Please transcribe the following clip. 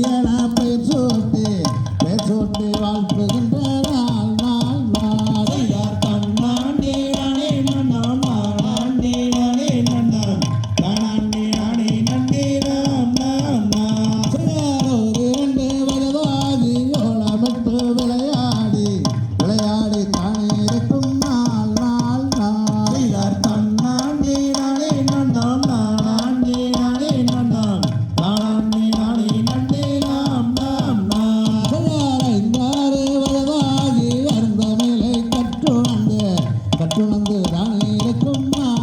Yeah, রায়ের জন্য